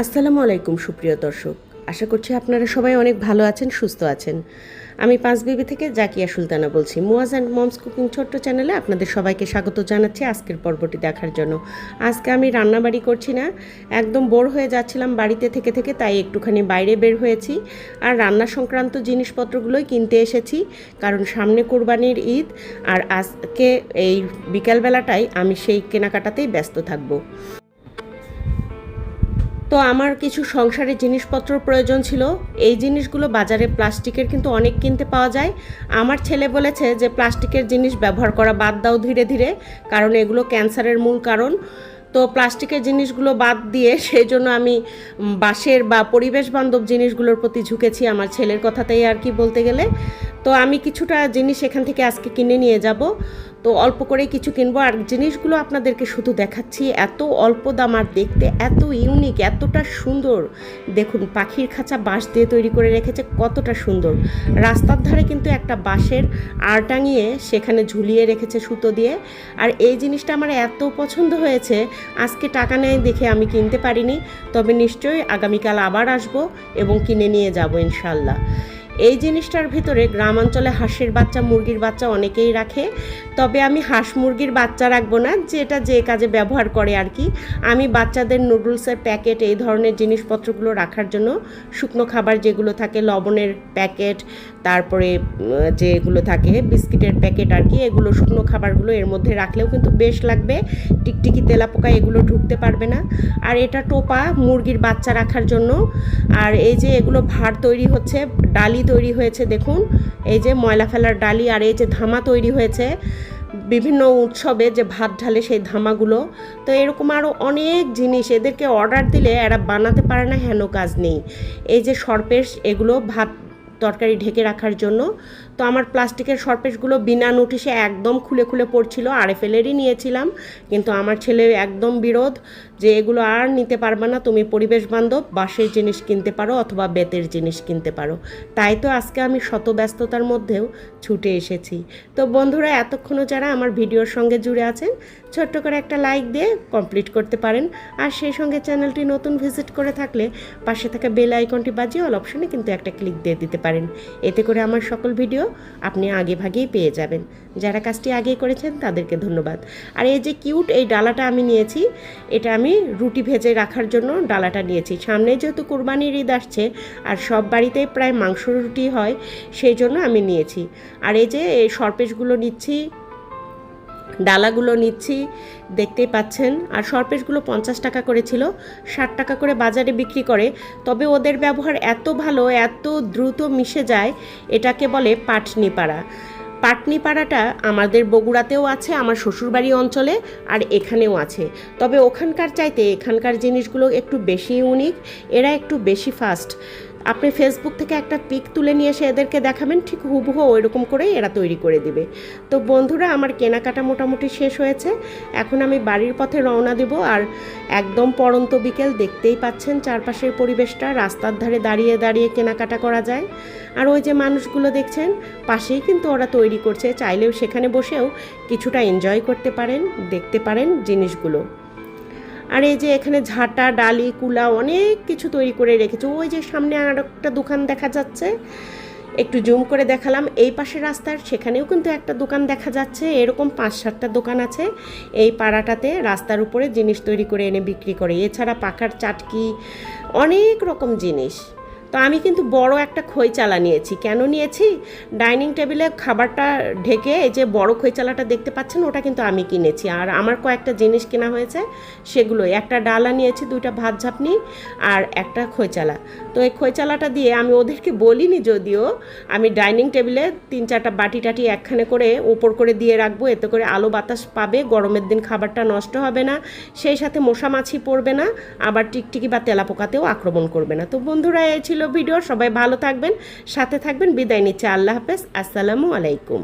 আসসালামু আলাইকুম, সুপ্রিয় দর্শক। আশা করছি আপনারা সবাই অনেক ভালো আছেন, সুস্থ আছেন। আমি পাঁচ বিবি থেকে জাকিয়া সুলতানা বলছি। মুয়াজ অ্যান্ড মমস কুকিং ছোট্ট চ্যানেলে আপনাদের সবাইকে স্বাগত জানাচ্ছি আজকের পর্বটি দেখার জন্য। আজকে আমি রান্নাবাড়ি করছি না, একদম বোর হয়ে যাচ্ছিলাম বাড়িতে থেকে থেকে, তাই একটুখানি বাইরে বের হয়েছি। আর রান্না সংক্রান্ত জিনিসপত্রগুলোই কিনতে এসেছি, কারণ সামনে কোরবানির ঈদ, আর আজকে এই বিকালবেলাটাই আমি সেই কেনাকাটাতেই ব্যস্ত থাকব। তো আমার কিছু সংসারের জিনিসপত্র প্রয়োজন ছিল। এই জিনিসগুলো বাজারে প্লাস্টিকের কিন্তু অনেক কিনতে পাওয়া যায়। আমার ছেলে বলেছে যে প্লাস্টিকের জিনিস ব্যবহার করা বাদ দাও ধীরে ধীরে, কারণ এগুলো ক্যান্সারের মূল কারণ। তো প্লাস্টিকের জিনিসগুলো বাদ দিয়ে সেই জন্য আমি বাঁশের বা পরিবেশ বান্ধব জিনিসগুলোর প্রতি ঝুঁকেছি আমার ছেলের কথাতেই আর কি বলতে গেলে। তো আমি কিছুটা জিনিস এখান থেকে আজকে কিনে নিয়ে যাব। তো অল্প করে কিছু কিনবো। আর জিনিসগুলো আপনাদেরকে শুধু দেখাচ্ছি, এত অল্প দাম আর দেখতে এত ইউনিক এতটা সুন্দর। দেখুন, পাখির খাঁচা বাঁশ দিয়ে তৈরি করে রেখেছে, কতটা সুন্দর। রাস্তার ধারে কিন্তু একটা বাঁশের আর টাঙিয়ে সেখানে ঝুলিয়ে রেখেছে সুতো দিয়ে। আর এই জিনিসটা আমার এত পছন্দ হয়েছে, আজকে টাকা নেয় দেখে আমি কিনতে পারিনি। তবে নিশ্চয়ই আগামীকাল আবার আসব এবং কিনে নিয়ে যাব ইনশাল্লাহ। এই জিনিসটার ভিতরে গ্রামাঞ্চলে হাঁসের বাচ্চা, মুরগির বাচ্চা অনেকেই রাখে। তবে আমি হাঁস, মুরগির বাচ্চা রাখব না, যেটা যে কাজে ব্যবহার করে আর কি। আমি বাচ্চাদের নুডলসের প্যাকেট, এই ধরনের জিনিসপত্রগুলো রাখার জন্য শুকনো খাবার যেগুলো থাকে, লবণের প্যাকেট, তারপরে যেগুলো থাকে, বিস্কিটের প্যাকেট আর কি, এগুলো শুকনো খাবারগুলো এর মধ্যে রাখলেও কিন্তু বেশ লাগবে। টিকটিকি, তেলাপোকা এগুলো ঢুকতে পারবে না। আর এটা টোপা মুরগির বাচ্চা রাখার জন্য। আর এই যে এগুলো ভার তৈরি হচ্ছে, ডালি তৈরি হয়েছে, দেখুন। এই যে ময়লা ফেলার ডালি আর এই যে ধামা তৈরি হয়েছে। বিভিন্ন উৎসবে যে ভাত ঢালে সেই ধামাগুলো। তো এরকম আরও অনেক জিনিস এদেরকে অর্ডার দিলে এরা বানাতে পারে না, হেন কাজ নেই। এই যে সরপেশ, এগুলো ভাত তরকারি ঢেকে রাখার জন্য। তো আমার প্লাস্টিকের সরপেশগুলো বিনা নোটিশে একদম খুলে খুলে পড়ছিল, আরএফএলেরই নিয়েছিলাম। কিন্তু আমার ছেলে একদম বিরোধ যে এগুলো আর নিতে পারবে না। তুমি পরিবেশ বান্ধব, বাঁশের জিনিস কিনতে পারো অথবা বেতের জিনিস কিনতে পারো। তাই তো আজকে আমি শত ব্যস্ততার মধ্যেও ছুটে এসেছি। তো বন্ধুরা, এতক্ষণও যারা আমার ভিডিওর সঙ্গে জুড়ে আছেন, ছোট্ট করে একটা লাইক দিয়ে কমপ্লিট করতে পারেন। আর সেই সঙ্গে চ্যানেলটি নতুন ভিজিট করে থাকলে পাশে থাকা বেল আইকনটি বাজিয়ে অল অপশনে কিন্তু একটা ক্লিক দিয়ে দিতে পারেন। এতে করে আমার সকল ভিডিও আপনি আগে ভাগেই পেয়ে যাবেন। যারা কাজটি আগে করেছেন, তাদেরকে ধন্যবাদ। আর এই যে কিউট এই ডালাটা আমি নিয়েছি, এটা আমি রুটি ভেজে রাখার জন্য ডালাটা নিয়েছি। সামনে যেহেতু কোরবানির ঈদ আসছে, আর সব বাড়িতেই প্রায় মাংস রুটি হয়, সেই জন্য আমি নিয়েছি। আর এই যে এই সরপেশগুলো নিচ্ছি ডালাগুলো নিচ্ছি, দেখতেই পাচ্ছেন। আর সরপেশগুলো পঞ্চাশ টাকা করে ছিল, ষাট টাকা করে বাজারে বিক্রি করে। তবে ওদের ব্যবহার এত ভালো, এত দ্রুত মিশে যায়, এটাকে বলে পাটনিপাড়া। পাটনিপাড়াটা আমাদের বগুড়াতেও আছে, আমার শ্বশুরবাড়ি অঞ্চলে, আর এখানেও আছে। তবে ওখানকার চাইতে এখানকার জিনিসগুলো একটু বেশি ইউনিক এরা একটু বেশি ফাস্ট আপনি ফেসবুক থেকে একটা পিক তুলে নিয়ে এসে এদেরকে দেখাবেন, ঠিক হুবহু ওইরকম করেই এরা তৈরি করে দিবে। তো বন্ধুরা, আমার কেনাকাটা মোটামুটি শেষ হয়েছে। এখন আমি বাড়ির পথে রওনা দেব আর একদম পড়ন্ত বিকেল দেখতেই পাচ্ছেন চারপাশের পরিবেশটা, রাস্তার ধারে দাঁড়িয়ে দাঁড়িয়ে কেনাকাটা করা যায়। আর ওই যে মানুষগুলো দেখছেন, পাশেই কিন্তু ওরা তৈরি করছে, চাইলেও সেখানে বসেও কিছুটা এনজয় করতে পারেন, দেখতে পারেন জিনিসগুলো। আর এই যে এখানে ঝাঁটা, ডালি কুলা অনেক কিছু তৈরি করে রেখেছে। ওই যে সামনে আর একটা দোকান দেখা যাচ্ছে। একটু জুম করে দেখালাম। এই পাশে রাস্তার সেখানেও কিন্তু একটা দোকান দেখা যাচ্ছে। এরকম পাঁচ সাতটা দোকান আছে। এই পাড়াটাতে রাস্তার উপরে জিনিস তৈরি করে এনে বিক্রি করে। এছাড়া পাখার চাটকি, অনেক রকম জিনিস। তো আমি কিন্তু বড় একটা খই চালা নিয়েছি। কেন নিয়েছি? ডাইনিং টেবিলে খাবারটা ঢেকে এই যে বড় খই চালাটা দেখতে পাচ্ছেন, ওটা কিন্তু আমি কিনেছি। আর আমার কয়েকটা জিনিস কেনা হয়েছে, সেগুলোই। একটা ডালা নিয়েছি, দুইটা ভাত ঝাপনি আর একটা খই চালা। তো এই খই চালাটা দিয়ে আমি ওদেরকে বলিনি যদিও, আমি ডাইনিং টেবিলে তিন চারটা বাটি টাটি একখানে করে উপর করে দিয়ে রাখব, এতে করে আলো বাতাস পাবে, গরমের দিন খাবারটা নষ্ট হবে না, সেই সাথে মশা মাছি পড়বে না, আবার টিকটিকি বা তেলাপোকাতেও আক্রমণ করবে না। তো বন্ধুরা, এই ভিডিও সবাই ভালো থাকবেন সাথে থাকবেন। বিদায় নিচ্ছে। আল্লাহ হাফেজ। আসসালামু আলাইকুম।